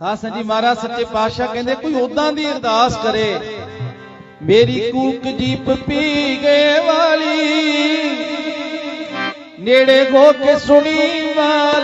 ਹਾਂ ਸੰਜੀ ਮਹਾਰਾਜ, ਸੱਚੇ ਪਾਤਸ਼ਾਹ ਕਹਿੰਦੇ, ਕੋਈ ਉਦਾਂ ਦੀ ਅਰਦਾਸ ਕਰੇ। ਮੇਰੀ ਕੂਕ ਜੀਪ ਪੀ ਗਏ ਵਾਲੀ, ਨੇੜੇ ਹੋ ਕੇ ਸੁਣੀ ਮਾਲਕਾ